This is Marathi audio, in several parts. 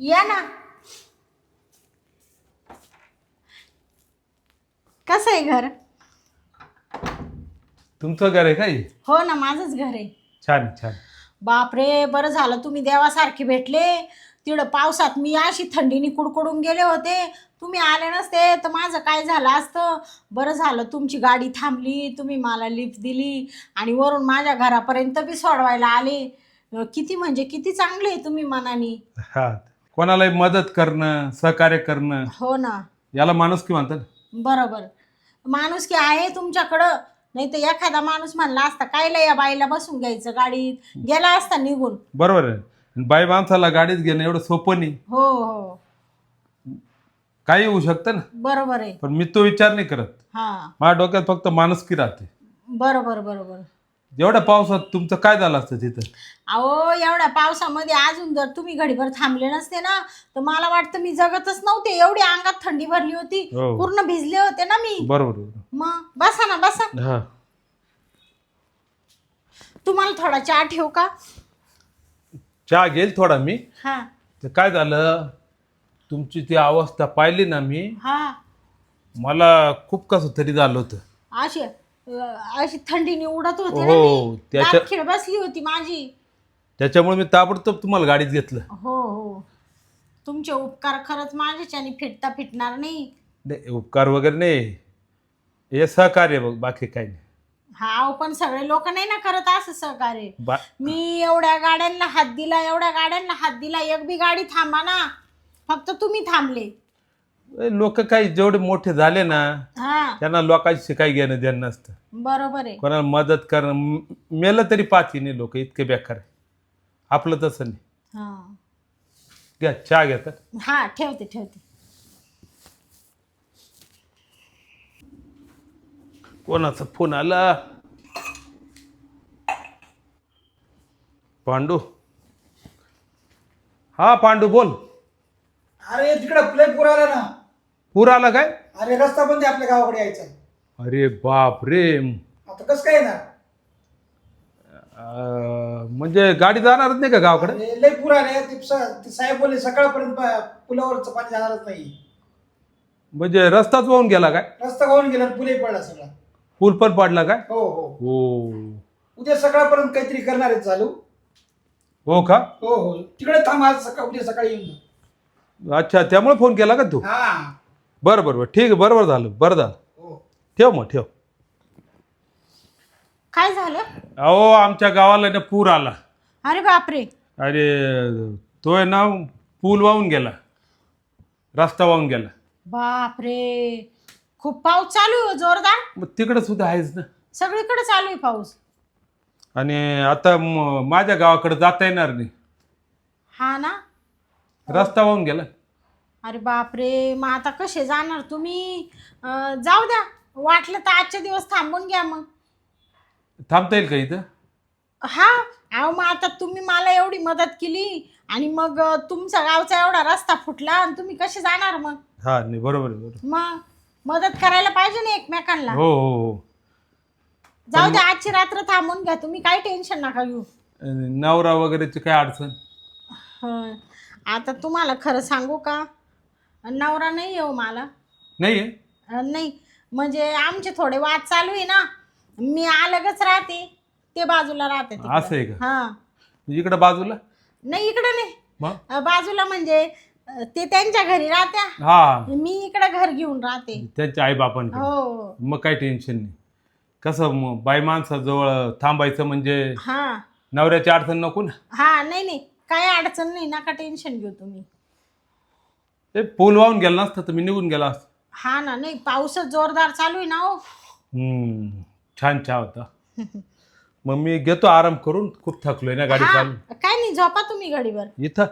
या ना. कसं आहे घर? तुमचं घर आहे काय हो ना माझंच घर आहे. छान छान. बापरे बरं झालं तुम्ही देवासारखे भेटले. तिकडं पावसात मी अशी थंडीने कुडकुडून गेले होते. तुम्ही आले नसते तर माझं काय झालं असतं? बरं झालं तुमची गाडी थांबली तुम्ही मला लिफ्ट दिली आणि वरून माझ्या घरापर्यंत बी सोडवायला आले. किती म्हणजे किती चांगले तुम्ही मनाने. हा कोणालाही मदत करणं सहकार्य करणं हो ना. याला माणूस की म्हणतात. बरोबर. माणूस की आहे तुमच्याकडं. नाही तर एखादा माणूस म्हणला असता कायला या बाईला बसून घ्यायचं गाडीत? गेला असता निघून. बरोबर आहे. आणि बाई माणसाला गाडीत घेणं एवढं सोपं नाही. हो हो. काही होऊ शकतं ना. बरोबर आहे. पण मी तो विचार नाही करत. हा. माझ्या डोक्यात फक्त माणुसकी राहते. बरोबर बरोबर. एवढ्या पावसात तुमचं काय झालं असतं तिथं? अहो एवढ्या पावसामध्ये अजून जर तुम्ही घडीभर थांबले नसते ना तर मला वाटतं मी जगतच नव्हते. एवढी अंगात थंडी भरली होती. हो. पूर्ण भिजले होते ना मी. बरोबर बरोबर. मग बसा ना बसा. हा. तुम्हाला थोडा चहा ठेवू का? चहा घेईल थोडा मी. हा. ते काय झालं? तुमची ती अवस्था पाहिली ना मी. हा. मला खूप कसं तरी झालं होतं. अशी अं, अशी थंडीने उडत होते ना हो, मी. त्याच्या- बसली होती माझी. त्याच्यामुळे मी ताबडतोब तुम्हाला गाडीत घेतलं. हो हो. तुमचे उपकार खरंच माझ्याच्याने फिटता फिटणार नाही. नाही उपकार वगैरे नाही. हे सहकार्य बघ बाकी काही नाही. हा पण सगळे लोक नाही ना करत असं सहकार्य. बा मी एवढ्या गाड्यांना हात दिला एवढ्या गाड्यांना हात दिला एक बी गाडी थांबा ना. फक्त तुम्ही थांबले. लोक काही जेवढे मोठे झाले ना हा. त्यांना लोकांशी काही घेणं देणं नसतं. बरोबर आहे. कोणाला मदत करणं म- मेलं तरी नाही लोक इतके बेकार आहे. आपलं तसं नाही. हा. घ्या चहा घेतात हा ठेवते ठेवते. कोणाचा फोन आला? पांडू? हा पांडू बोल. अरे तिकडं प्ले पूर आला ना. पूर आला काय? अरे रस्ता बंद आहे आपल्या गावाकडे यायचा. अरे बाप रे. आता कसं काय येणार? अं, म्हणजे गाडी जाणारच नाही का गावाकडे? अरे लय पूर आले ते स- ते साहेब बोलले सकाळपर्यंत पा- पुलावरचं पाणी जाणारच नाही. म्हणजे रस्ताच वाहून गेला काय? रस्ता गावून गेला आणि पुलही पडला सगळा. पूल पण पडला काय? हो हो. हो. उद्या सकाळपर्यंत काहीतरी करणार आहे चालू. हो का? हो हो. तिकडे थांब आज सकाळ उद्या सकाळी येऊन जा. अच्छा त्यामुळे फोन केला का तू? हा. बरं बरं बरं. ठीक आहे बरोबर झालं बरं झालं. हो. ठेव मग ठेव. काय झालं? अहो आमच्या गावाला ना पूर आला. अरे बापरे. अरे तो आहे ना पूल वाहून गेला. रस्ता वाहून गेला. बापरे. खूप पाऊस चालू आहे हो, जोरदार. मग तिकडं सुद्धा आहेच ना. सगळीकडे चालू आहे पाऊस. आणि आता म- माझ्या गावाकडे जाता येणार नाही. हा ना. रस्ता वाहून गेला. अरे बापरे मग आता कसे जाणार तुम्ही? अं, जाऊ द्या वाटलं तर आजचे दिवस थांबून घ्या मग. थांबता येईल का इथं? हा अहो मग आता तुम्ही मला एवढी मदत केली आणि मग अं, तुमचा गावचा एवढा रस्ता फुटला आणि तुम्ही कसे जाणार मग? हा नाही बरोबर आहे बरोबर. मग मदत करायला पाहिजे ना एकमेकांना? हो हो हो. जाऊ द्या आजची रात्र थांबून घ्या तुम्ही काही टेन्शन नका घेऊ. नवरा वगैरेची काय अडचण? हं. आता तुम्हाला खरं सांगू का? नवरा नाही येऊ मला. नाही आहे? अं, नाही. म्हणजे आमचे थोडे वाद चालू आहे ना. मी अलगच राहते. ते बाजूला राहते तिकडं. असं आहे का? हा. इकडं बाजूला? नाही इकडं नाही. मग? अं, बाजूला म्हणजे अं, ते त्यांच्या घरी राहत्या. हा. मी इकडं घर घेऊन राहते. त्यांच्या आई बापांकडे हो. मग काही टेन्शन नाही. कसं मग बाई माणसाजवळ थांबायचं म्हणजे हा. नवऱ्याची अडचण नको ना? हा नाही नाही. काही अडचण नाही. नका टेन्शन घेऊ तुम्ही. ते पूल वाहून गेला नसतं तर मी निघून गेला असतो. हा ना नाही पाऊसच जोरदार चालू आहे ना हो. हम्म, छान चहा होता. मग मी घेतो आराम करून खूप थकलोय ना गाडी हा, चालू काय नाही झोपा तुम्ही गाडीवर. इथं?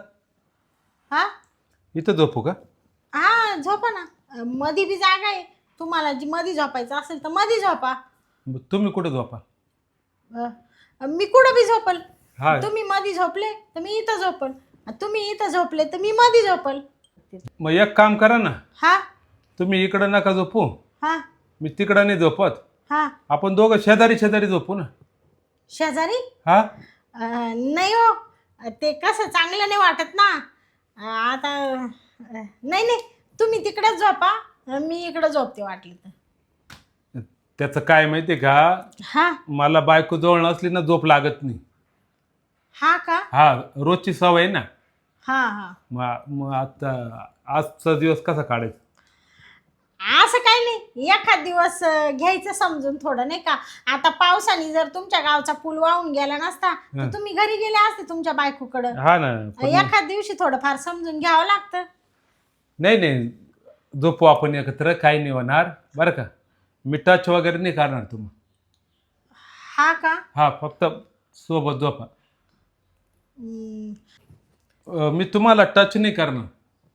हा? इथं झोपू का? हा झोपा ना. मधी बी जागा आहे. तुम्हाला जी मधी झोपायचं असेल तर मधी झोपा. मग तुम्ही कुठं झोपा? अं, मी कुठं बी झोपल? हा. तुम्ही मधी झोपले तर मी इथं झोपल. तुम्ही इथं झोपले तर मी मधी झोपल. मग एक काम करा ना. हा? तुम्ही इकडं नका झोपू. हा? मी तिकडं नाही झोपत. हा. आपण दोघं शेजारी शेजारी झोपू ना. शेजारी? हा? अं, नाही हो. ते कसं चांगलं नाही वाटत ना. आता अं, नाही नाही. तुम्ही तिकडेच झोपा. अं, मी इकडं झोपते वाटली तर. त्याचं काय माहिती आहे का? हा? मला बायको जवळ नसली ना झोप लागत नाही. हा का? हा रोजची सवय ना. हा हा. मग मग आता आजचा दिवस कसा काढायचा? असं काही नाही. एखाद दिवस अं, घ्यायचं समजून थोडं नाही का? आता पावसाने जर तुमच्या गावचा पूल वाहून गेला नसता तर हं. तुम्ही घरी गेले असते तुमच्या बायकोकडं. हा ना पण मग- एखाद दिवशी थोडंफार समजून घ्यावं लागतं. नाही नाही. झोपू आपण एकत्र काही नाही होणार. बरं का? मी टच वगैरे नाही करणार तुम्ही हा का? हा फक्त सोबत झोपा. हम्म, अं, मी तुम्हाला टच नाही करणार.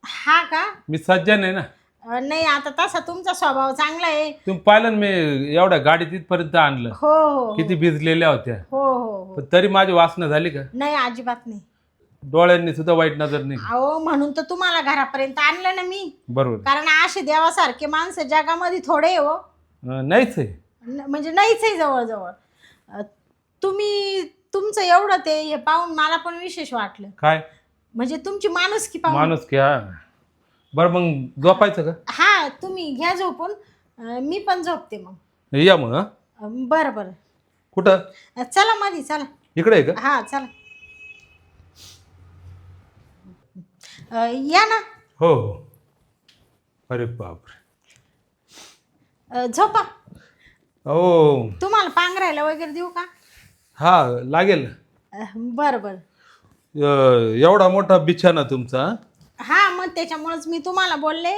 हा का? मी सज्जन आहे ना. अं, नाही आता तसा तुमचा स्वभाव चांगला आहे. तुम्ही पाहिलं ना मी एवढ्या गाडीत इथपर्यंत आणलं. हो हो हो. किती भिजलेल्या होत्या. हो हो हो. पण तरी माझी वासना झाली का? नाही अजिबात नाही. डोळ्यांनी सुद्धा वाईट नजर नाही. अहो म्हणून तर तुम्हाला घरापर्यंत आणलं ना मी. बरोबर. कारण असे देवासारखे माणसं जगामध्ये थोडे आहे हो. अं, नाहीच आहे. न- म्हणजे नाहीच आहे जवळजवळ. अं, तुम्ही तुमचं एवढं ते हे पाहून मला पण विशेष वाटलं. काय? म्हणजे तुमची माणूस की पाहून माणूस की हा. बरं मग झोपायचं का? हा तुम्ही घ्या झोपून. अं, मी पण झोपते मग. या मग हं? अं, बरं बरं. कुठं? अं, चला मधी चला. इकडे आहे का? हा चला. अं, या ना. हो हो. अरे बापरे. अं, झोपा. हो. तुम्हाला पांघरायला वगैरे देऊ का? हा लागेल. अं, बरं बरं. अं, एवढा मोठा बिछाना तुमचा हं? मग त्याच्यामुळेच मी तुम्हाला बोलले.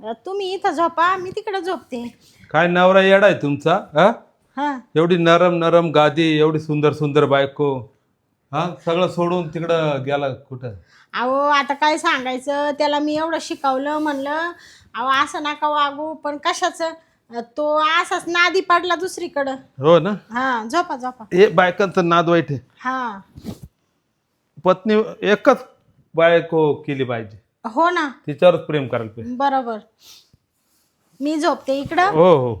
अं, तुम्ही इथं झोपा मी तिकडे झोपते. काय नवरा येडा आहे तुमचा हा? हा. एवढी नरम नरम गादी एवढी सुंदर सुंदर बायको हा? सगळं सोडून तिकडं गेला कुठं? अहो आता काय सांगायचं? त्याला मी एवढं शिकवलं म्हणलं अहो असं नका वागू पण कशाचं? अं, तो असाच नादी पडला दुसरीकडं. हो ना? हा झोपा झोपा. हे बायकांचं नाद वाईट आहे. हा. पत्नी एकच बायको केली पाहिजे. हो ना. तिच्यावरच प्रेम करायला पाहिजे. बरोबर. मी झोपते इकडं. हो हो.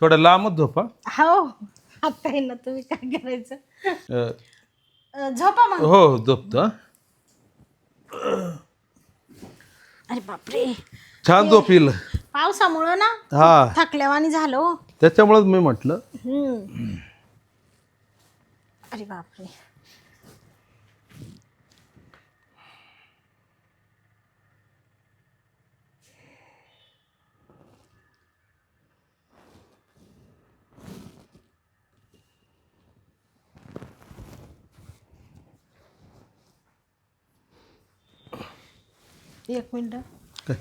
थोडं लांबच झोपा. हो. आता आहे ना तुम्ही काय करायचं? अं, झोपा मग. हो हो झोपतो हं. अरे बापरे. छान झोप येईल पावसामुळं ना? हा. थकल्यावानी झालं हो. त्याच्यामुळेच मी म्हटलं. हम्म. अरे बापरे. एक मिनिट काय?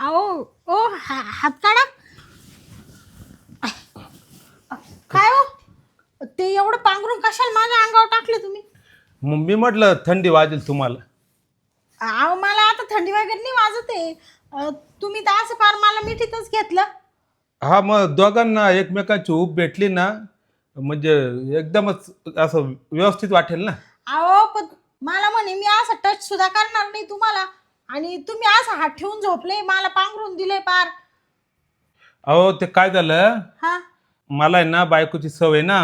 अहो ओ हा- हात काढा काय हो ते एवढं पांघरून कशाला माझ्या अंगावर टाकले तुम्ही? मग मी म्हटलं थंडी वाजेल तुम्हाला. अहो मला आता थंडी वगैरे नाही वाजत आहे. अं, तुम्ही तर असं फार मला मिठीतच घेतलं. हा मग दोघांना एकमेकांची ऊब भेटली ना म्हणजे एकदमच असं व्यवस्थित वाटेल ना? अहो पण मला म्हणे मी असं टच सुद्धा करणार नाही तुम्हाला. आणि तुम्ही असं हात ठेवून झोपले मला पांघरून दिले पार अहो ते काय झालं? हा? मला आहे ना बायकोची सवय ना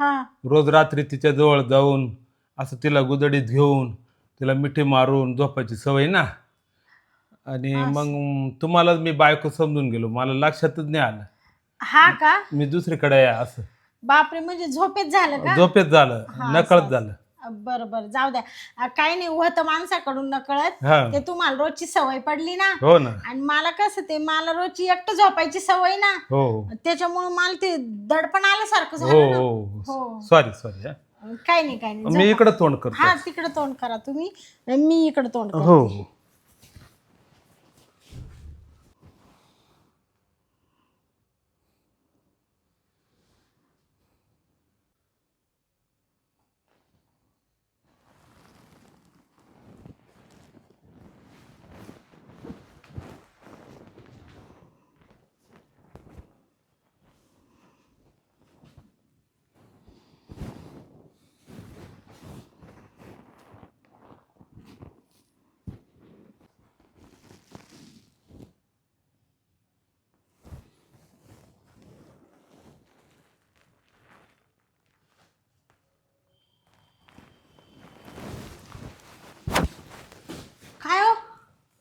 हा. रोज रात्री तिच्या जवळ जाऊन असं तिला गुदडीत घेऊन तिला मिठी मारून झोपायची सवय ना. आणि मग तुम्हाला मी बायको समजून गेलो मला लक्षातच नाही आलं. हा का? मी दुसरीकडे आहे असं. बापरे म्हणजे झोपेत झालं का? झोपेत झालं नकळत झालं. बरं बरं. जाऊ द्या. अं, काही नाही होतं माणसाकडून नकळत. हा. ते तुम्हाला रोजची सवय पडली ना. हो ना. आणि मला कसं ते मला रोजची एकटं झोपायची सवय ना. हो. हो त्याच्यामुळे मला ते दडपण आल्यासारखं हो झालं ना. हो. हो. सॉरी सॉरी काही नाही काही नाही. मी झोपा. इकडे तोंड करतो हा तिकडे तोंड करा तुम्ही. मी इकडे तोंड करते. हो.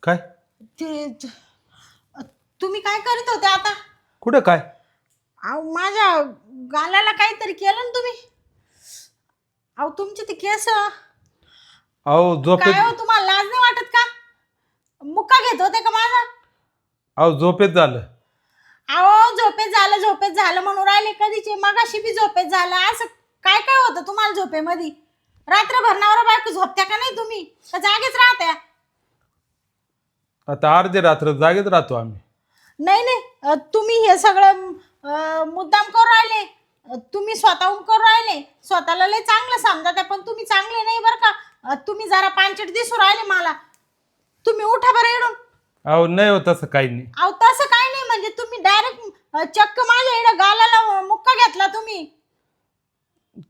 हो ते तुम्ही काय करत होते आता? कुठं काय? अहो माझ्या गालाला काहीतरी केलं ना तुम्ही. अहो तुमचे ते केस. अहो झोपेत काय हो तुम्हाला लाज नाही वाटत का? मुक्का घेत होते का माझा? अहो झोपेत झालं. अहो झोपेत झालं झोपेत झालं म्हणून राहिले कधीचे. मगाशी बी झोपेत झालं. असं काय काय होतं तुम्हाला झोपेमध्ये? रात्रभर नवरा बायको झोपत्या का नाही तुम्ही? का जागेच राहत्या? आता अर्धे रात्र जागेत राहतो आम्ही. नाही नाही. अ, तुम्ही हे सगळं अ, मुद्दाम करून राहिले. अ, तुम्ही स्वतःहून करून राहिले. स्वतःला लय चांगलं समजा पण तुम्ही चांगले नाही बरं का. अ, तुम्ही जरा पांचट दिसू राहिले मला. तुम्ही उठा बरं इडून. अहो नाही हो तसं काही नाही. अहो तसं काय नाही. म्हणजे तुम्ही डायरेक्ट चक्क माझ्या इकडं गालाला मुक्का घेतला तुम्ही.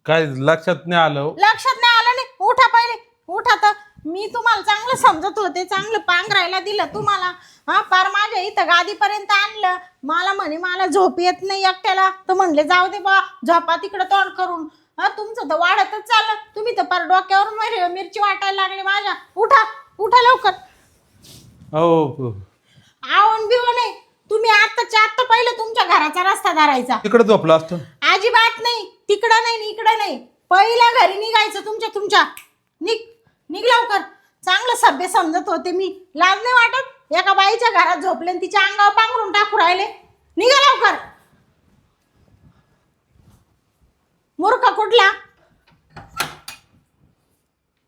काय लक्षात नाही आलं हो. लक्षात नाही आलं नाही. उठा पहिले. उठा तर. मी तुम्हाला चांगलं समजत होते चांगलं पांघरायला दिलं तुम्हाला. हा पार माझ्या इथं गादीपर्यंत आणलं. मला म्हणे मला झोप येत नाही एकट्याला. तर म्हणले जाऊ दे बा झोपा तिकडं तोंड करून. हा तुमचं तर वाढतच चाललं. तुम्ही तर पार डोक्यावरून मिर- मिरची वाटायला लागली माझ्या. उठा उठा लवकर. अहो आवण बिवण नाही तुम्ही आत्ताच्या आत्ता पहिलं तुमच्या घराचा रस्ता धरायचा. तिकडे झोपला असतो अजिबात नाही. तिकडं नाही इकडं नाही. पहिल्या घरी निघायचं तुमच्या तुमच्या. निघ. निघ लवकर. चांगलं सभ्य समजत होते मी. लाज नाही वाटत? एका बाईच्या घरात झोपले आणि तिच्या अंगावर पांघरून टाकू राहिले. निघा लवकर. मूर्ख कुठला?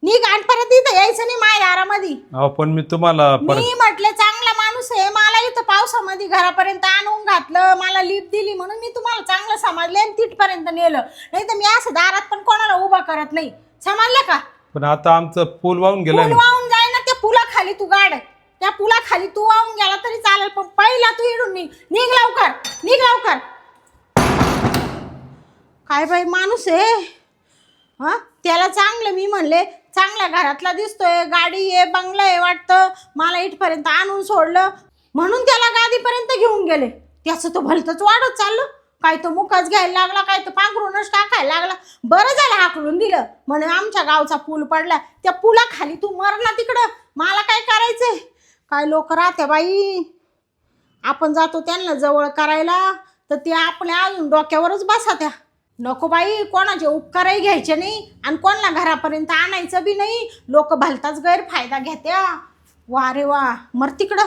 निघ आणि परत इथं यायचं नाही माझ्या दारामध्ये अहो पण मी तुम्हाला परत मी म्हटले चांगला माणूस आहे. मला इथं पावसामध्ये घरापर्यंत आणून घातलं. मला लिप दिली म्हणून मी तुम्हाला चांगलं समजले आणि तिथपर्यंत नेलं. नाही तर मी असं दारात पण कोणाला उभा करत नाही. समजलं का? पण आता आमचं पूल वाहून पूल ना. वाहून जाय ना त्या पुलाखाली तू गाड. त्या पुलाखाली तू वाहून गेला तरी चालेल पण पहिला तू इडून निघ. निघ लवकर. निघ लवकर. काय बाई माणूस आहे? हा? त्याला चांगलं मी म्हणले चांगल्या घरातला दिसतोय गाडी आहे बंगला आहे वाटतं. मला इथपर्यंत आणून सोडलं. म्हणून त्याला गादीपर्यंत घेऊन गेले. त्याचं तो भलतंच वाढत चाललं. काय तो मुकाच घ्यायला लागला काय तो पांघरूनच टाकायला लागला. बरं झालं हाकलून दिलं. म्हणे आमच्या गावचा पूल पडला. त्या पुलाखाली तू मर ना तिकडं. मला काय करायचंय? काय लोक राहते बाई? आपण जातो त्यांना जवळ करायला तर ते आपल्या अजून डोक्यावरच बसा त्या नको बाई कोणाचे उपकारही घ्यायचे नाही आणि कोणाला घरापर्यंत आणायचं बी नाही. लोक भलताच गैरफायदा घेत्या. वा रे वा मर तिकडं.